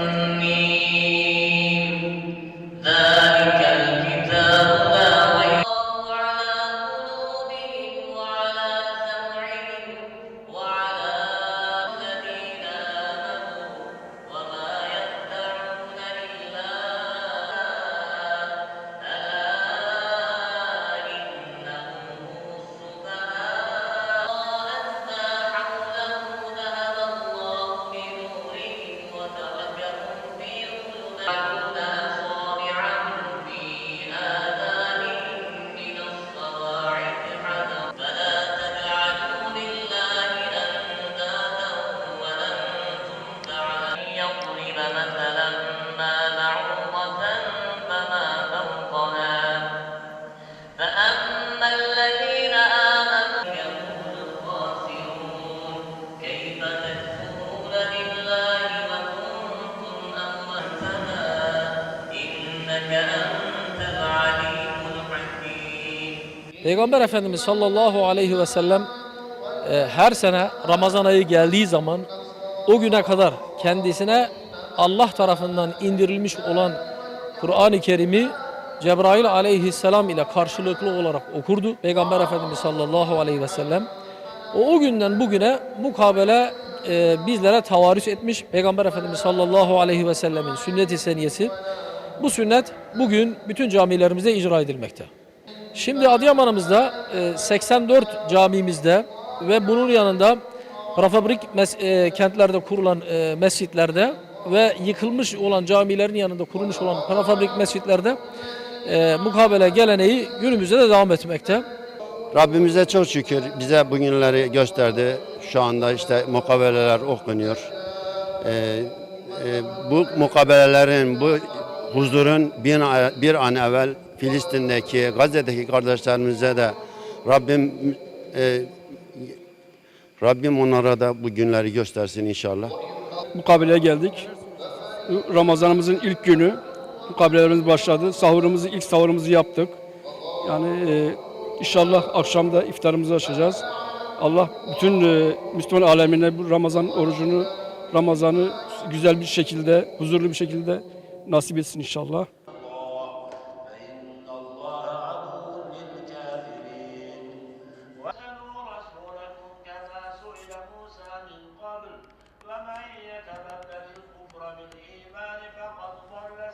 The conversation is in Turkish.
Amen. Peygamber Efendimiz sallallahu aleyhi ve sellem e, her sene Ramazan ayı geldiği zaman o güne kadar kendisine Allah tarafından indirilmiş olan Kur'an-ı Kerim'i Cebrail aleyhisselam ile karşılıklı olarak okurdu. Peygamber Efendimiz sallallahu aleyhi ve sellem. O, o günden bugüne mukabele e, bizlere tavarüs etmiş. Peygamber Efendimiz sallallahu aleyhi ve sellemin sünnet-i seniyesi. Bu sünnet bugün bütün camilerimizde icra edilmekte. Şimdi Adıyaman'ımızda e, 84 camimizde ve bunun yanında prefabrik e, kentlerde kurulan e, mescitlerde ve yıkılmış olan camilerin yanında kurulmuş olan prefabrik mescitlerde e, mukabele geleneği günümüzde de devam etmekte. Rabbimize çok şükür bize bugünleri gösterdi. Şu anda işte mukabeleler okunuyor. E, bu mukabelelerin, bu huzurun bir, bir an evvel Filistin'deki, Gazze'deki kardeşlerimize de Rabbim e, Rabbim onlara da bu günleri göstersin inşallah. mukabeleye geldik. Ramazanımızın ilk günü mukabelelerimiz başladı. Sahurumuzu ilk sahurumuzu yaptık. Yani e, inşallah akşamda iftarımızı açacağız. Allah bütün e, Müslüman alemine bu Ramazan orucunu, Ramazan'ı güzel bir şekilde, huzurlu bir şekilde nasip etsin inşallah. ومن يتبدل الكفر بالإيمان فقد ضل